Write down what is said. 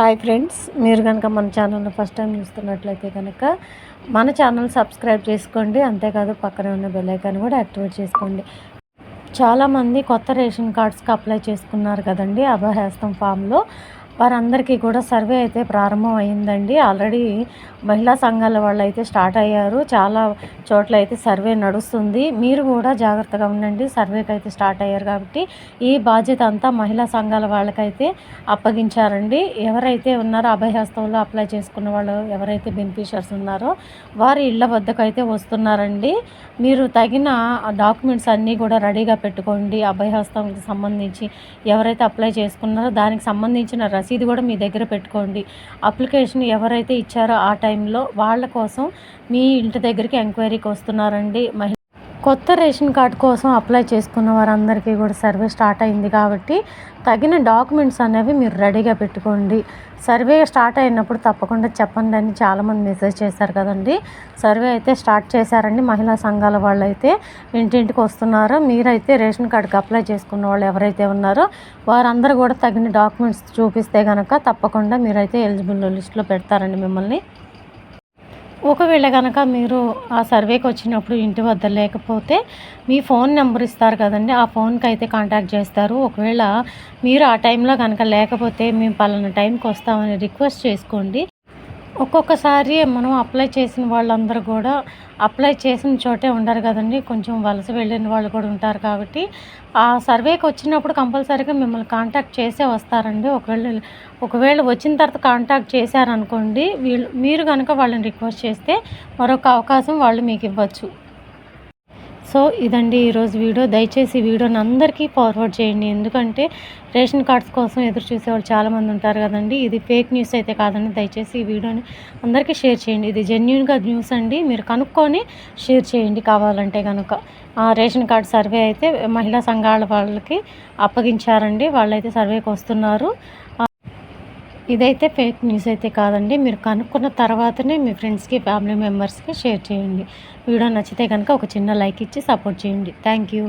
Hi friends మీరు కనుక మన ఛానల్ని ఫస్ట్ టైం చూస్తున్నట్లయితే కనుక మన ఛానల్ సబ్స్క్రైబ్ చేసుకోండి అంతేకాదు పక్కనే ఉన్న బెల్లైకాన్ కూడా యాక్టివేట్ చేసుకోండి. చాలామంది కొత్త రేషన్ కార్డ్స్కి అప్లై చేసుకున్నారు కదండి అభహేస్తం ఫామ్లో. వారందరికీ కూడా సర్వే అయితే ప్రారంభం అయిందండి. ఆల్రెడీ మహిళా సంఘాల వాళ్ళు అయితే స్టార్ట్ అయ్యారు. చాలా చోట్ల అయితే సర్వే నడుస్తుంది. మీరు కూడా జాగ్రత్తగా ఉండండి. సర్వేకి అయితే స్టార్ట్ అయ్యారు కాబట్టి ఈ బాధ్యత అంతా మహిళా సంఘాల వాళ్ళకైతే అప్పగించారండి. ఎవరైతే ఉన్నారో అభయహస్తంలో అప్లై చేసుకున్న వాళ్ళు ఎవరైతే బెనిఫిషియర్స్ ఉన్నారో వారి ఇళ్ళ వద్దకు అయితే వస్తున్నారండి. మీరు తగిన డాక్యుమెంట్స్ అన్నీ కూడా రెడీగా పెట్టుకోండి. అభయహస్తంకి సంబంధించి ఎవరైతే అప్లై చేసుకున్నారో దానికి సంబంధించిన రసీదు కూడా మీ దగ్గర పెట్టుకోండి. అప్లికేషన్ ఎవరైతే ఇచ్చారో ఆ టైంలో వాళ్ళ కోసం మీ ఇంటి దగ్గరికి ఎంక్వైరీకి వస్తున్నారండి. మహి కొత్త రేషన్ కార్డ్ కోసం అప్లై చేసుకున్న వారందరికీ కూడా సర్వే స్టార్ట్ అయింది కాబట్టి తగిన డాక్యుమెంట్స్ అనేవి మీరు రెడీగా పెట్టుకోండి. సర్వే స్టార్ట్ అయినప్పుడు తప్పకుండా చెప్పండి అని చాలామంది మెసేజ్ చేశారు కదండి. సర్వే అయితే స్టార్ట్ చేశారండి. మహిళా సంఘాల వాళ్ళు అయితే ఇంటింటికి వస్తున్నారు. మీరైతే రేషన్ కార్డుకి అప్లై చేసుకున్న వాళ్ళు ఎవరైతే ఉన్నారో వారందరూ కూడా తగిన డాక్యుమెంట్స్ చూపిస్తే కనుక తప్పకుండా మీరైతే ఎలిజిబుల్ లిస్ట్లో పెడతారండి మిమ్మల్ని. ఒకవేళ కనుక మీరు ఆ సర్వేకి వచ్చినప్పుడు ఇంటి వద్ద లేకపోతే మీ ఫోన్ నెంబర్ ఇస్తారు కదండి ఆ ఫోన్కి అయితే కాంటాక్ట్ చేస్తారు. ఒకవేళ మీరు ఆ టైంలో కనుక లేకపోతే మేము పలానా టైంకి వస్తామని రిక్వెస్ట్ చేసుకోండి. ఒక్కొక్కసారి మనం అప్లై చేసిన వాళ్ళందరూ కూడా అప్లై చేసిన చోటే ఉండరు కదండి. కొంచెం వలస వెళ్ళిన వాళ్ళు కూడా ఉంటారు కాబట్టి. ఆ సర్వేకి వచ్చినప్పుడు కంపల్సరీగా మిమ్మల్ని కాంటాక్ట్ చేసే వస్తారండి. ఒకవేళ ఒకవేళ వచ్చిన తర్వాత కాంటాక్ట్ చేశారనుకోండి వీళ్ళు మీరు కనుక వాళ్ళని రిక్వెస్ట్ చేస్తే మరొక అవకాశం వాళ్ళు మీకు ఇవ్వచ్చు. సో ఇదండి ఈరోజు వీడియో. దయచేసి వీడియోని అందరికీ ఫార్వర్డ్ చేయండి. ఎందుకంటే రేషన్ కార్డ్స్ కోసం ఎదురు చూసేవాళ్ళు చాలామంది ఉంటారు కదండి. ఇది ఫేక్ న్యూస్ అయితే కాదండి. దయచేసి ఈ వీడియోని అందరికీ షేర్ చేయండి. ఇది జెన్యున్గా న్యూస్ అండి. మీరు కనుక్కొని షేర్ చేయండి కావాలంటే కనుక రేషన్ కార్డ్ సర్వే అయితే మహిళా సంఘాల వాళ్ళకి అప్పగించారండి. వాళ్ళైతే సర్వేకి వస్తున్నారు. ఇదైతే ఫేక్ న్యూస్ అయితే కాదండి. మీరు కనుక్కున్న తర్వాతనే మీ ఫ్రెండ్స్కి ఫ్యామిలీ మెంబర్స్కి షేర్ చేయండి. వీడియో నచ్చితే కనుక ఒక చిన్న లైక్ ఇచ్చి సపోర్ట్ చేయండి. Thank you